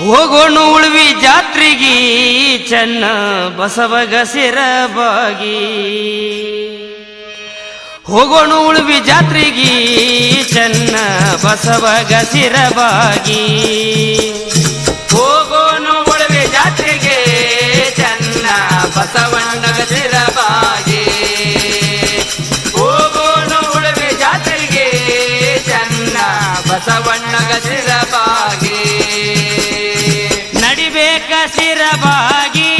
ಹೋಗೋಣ ಉಳ್ವಿ ಜಾತ್ರೆಗಿ, ಚೆನ್ನ ಬಸವಗ ಸಿರಬಾಗಿ ಹೋಗೋಣ ಉಳ್ವಿ ಜಾತ್ರೆಗಿ, ಚೆನ್ನ ಬಸವಗ ಸಿರಬಾಗಿ ಹೋಗೋಣ ಉಳ್ವಿ ಜಾತ್ರೆಗೆ, ಚೆನ್ನ ಬಸವಣ್ಣಗ ಸಿರಬಾಗಿ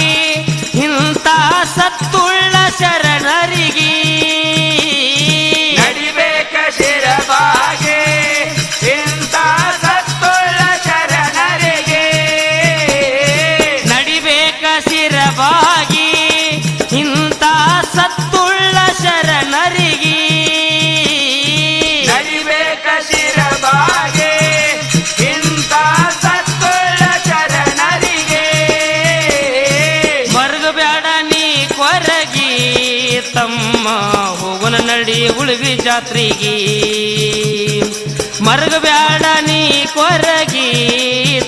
ಇಂಥ ಸತ್ತುಳ್ಳ ಶರಣರಿಗೆ ಹೋಗುನ ನಡಿ ಉಳಿವಿ ಮರಗ ಬ್ಯಾಡ ನೀ ಕೊರಗಿ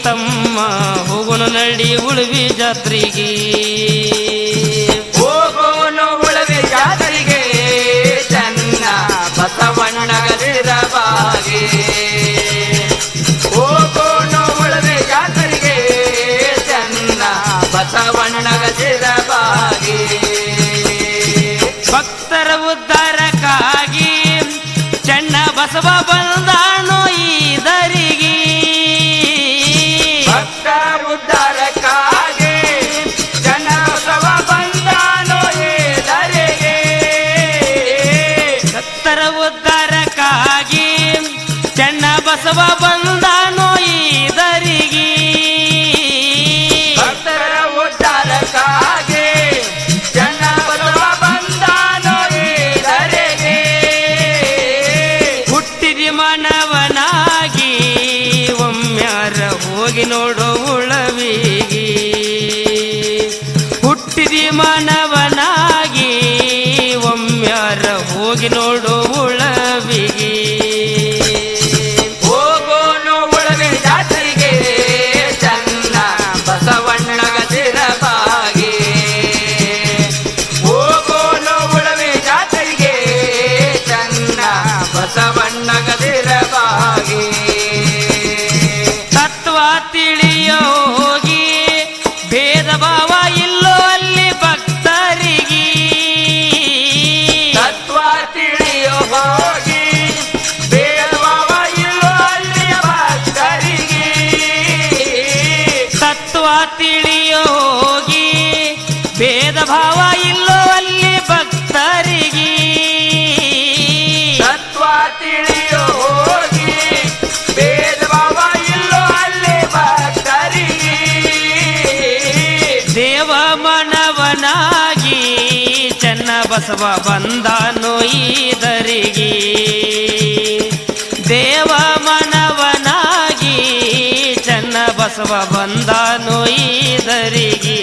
ತಮ್ಮ ಹೋಗುನ ನಡಿ ಉಳಿವಿ ಜಾತ್ರೆಗೆ. ಹೋಗೋನು ಉಳುವಿ ಜಾತ್ರೆಗೆ ಚನ್ನ ಬಸವಣ್ಣಗದಿರಬಾಗಿ ಹೋಗೋನು ಉಳುವಿ ಜಾತ್ರೆಗೆ ಚನ್ನ ಬಸವಣ್ಣಗದಿರಬಾಗಿ ಭಕ್ತರ ಚೆನ್ನ ಬಸವ ಬಂದಾನೋ ಉದ್ಧಾರಕ್ಕಾಗಿ ಬಸವ ಬಂದಾನೋ ಈದರಿಗೆ ಭಕ್ತರ ಉದ್ಧಾರಕ್ಕಾಗಿ ಚೆನ್ನ ಬಸವ ಭೇದ ಭಾವ ಇಲ್ಲೋ ಅಲ್ಲಿ ಭಕ್ತರಿಗೆ. ತತ್ವ ತಿಳಿಯೋ ಹೋಗಿ ಭೇದ ಭಾವ ಇಲ್ಲೋ ಅಲ್ಲಿ ಭಕ್ತರಿಗೆ. ದೇವ ಮನವನಾಗಿ ಚೆನ್ನ ಬಸವ ಬಂದನು ಈದರಿಗೆ ದೇವ ಮನವನಾಗಿ ಚೆನ್ನ ಬಸವ ಬಂದನು ಈದರಿಗೆ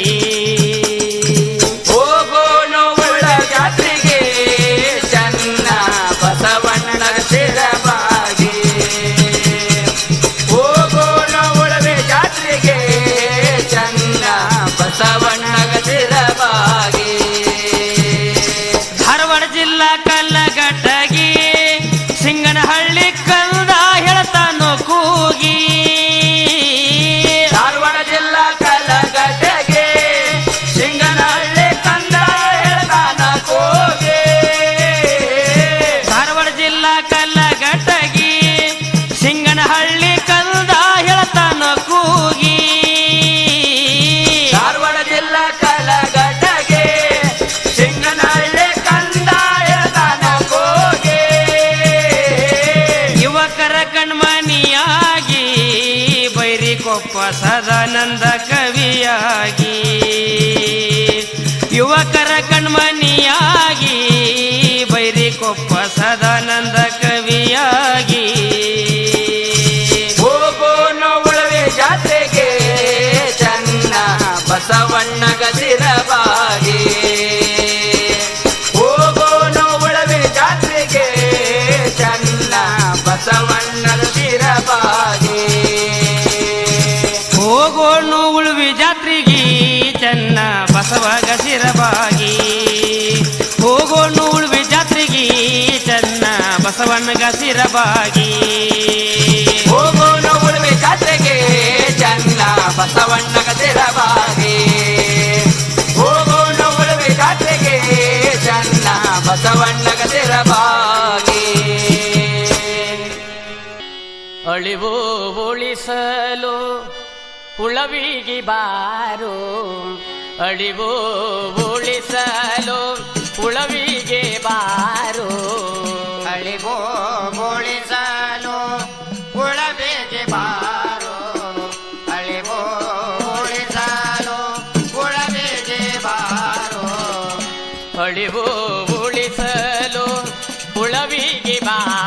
ಸದಾನಂದ ಕವಿಯಾಗಿ. ಯುವಕರ ಬಸವಗ ಹೋಗೋ ನೂಳ್ವಿ ಜಾತ್ರೆಗೆ ಚನ್ನ ಚೆನ್ನ ಬಸವಣ್ಣಗ ಹೋಗೋ ನೂಳ್ವಿ ಜಾತ್ರೆಗೆ ಚೆನ್ನ ಬಸವಣ್ಣ ಗಸಿರಬಾಗಿ ಹೋಗೋ ನೂಳ್ವಿ ಜಾತ್ರೆಗೆ ಚೆನ್ನ ಬಸವಣ್ಣ ಗಸಿರವಾಗಿ ಅಳಿವು ಉಳಿಸಲು ಉಳವಿಗಿ ಬಾರು ಅಳಿವು ಉಳಿಸಲು ಉಳವಿಗೆ ಬಾರು. ಅಳಿವು ಬೋಳಿಸಲು ಉಳವಿಗೆ ಬಾರು. ಅಳಿವು ಬೋಳಿಸಲು ಉಳವಿಗೆ ಬಾರು. ಅಳಿವು ಉಳಿಸಲು ಉಳವಿಗೆ ಬಾರು.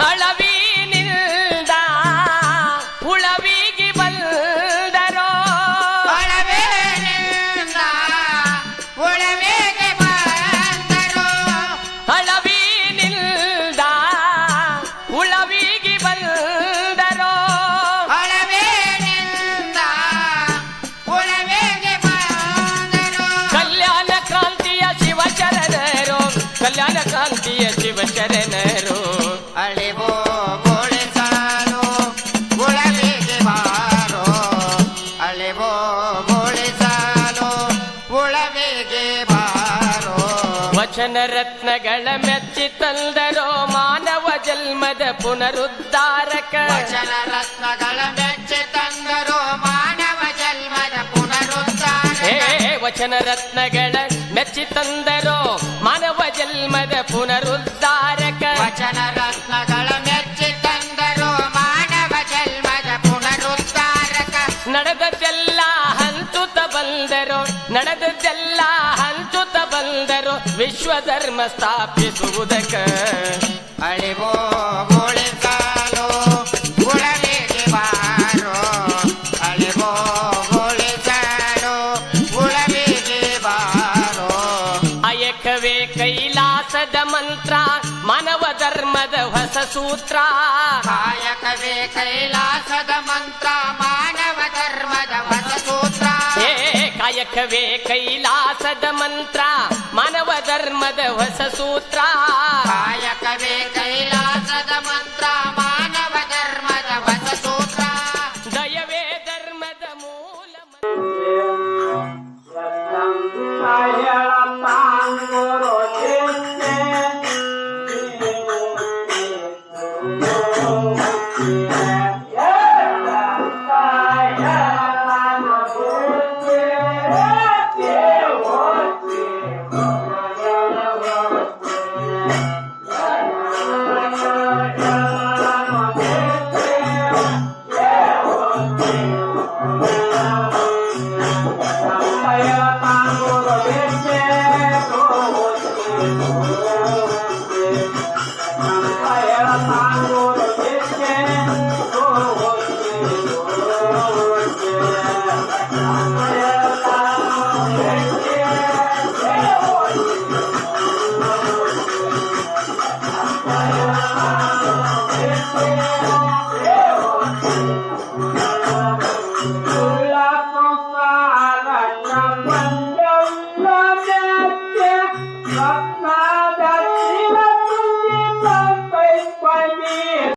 ಅಳವಿನಿಂದ ಉಳವಿಗೆ ಬಂದರೋ? ಒಳವೇನಿಂದ ಉಳವೇಗೆ ಬಂದರು? ಅಳವಿನಿಂದ ಉಳವಿಗೆ ವಚನ ರತ್ನಗಳ ಮೆಚ್ಚಿ ತಂದರೋ ಮಾನವ ಜನ್ಮದ ಪುನರುದ್ಧಾರಕ. ವಚನ ರತ್ನಗಳ ಮೆಚ್ಚಿ ತಂದರೋ ಮಾನವ ಜನ್ಮದ ಪುನರುದ್ಧಾರ ವಚನ ರತ್ನಗಳ ಮೆಚ್ಚಿ ತಂದರೋ ಬಂದರು ವಿಶ್ವ ಧರ್ಮ ಸ್ಥಾಪಿಸುವುದಕ್ಕ ಅಳಿವೋ ಬೋಳಿಸಲು ಉಳವಿಗೆ ಬಾರೋ ಅಳಿವೋ ಬೋಳಿಸಲು ಉಳವಿಗೆ ಬಾರೋ ಅಯಕವೇ ಕೈಲಾಸದ ಮಂತ್ರ ಮಾನವ ಧರ್ಮದ ಹೊಸ ಸೂತ್ರ ಕಾಯಕವೇ ಕೈಲಾಸದ ಮಂತ್ರ ಮಾನವ ಧರ್ಮದ ಹೊಸ ಸೂತ್ರ ಏ ಕಾಯಕವೇ ಕೈಲಾಸದ ಮಂತ್ರ ಮಾನವ ಧರ್ಮದ ಹೊಸ ಸೂತ್ರ ಕಾಯಕವೇ ಕೈಲಾಸದ ಮಂತ್ರ ಮಾನವ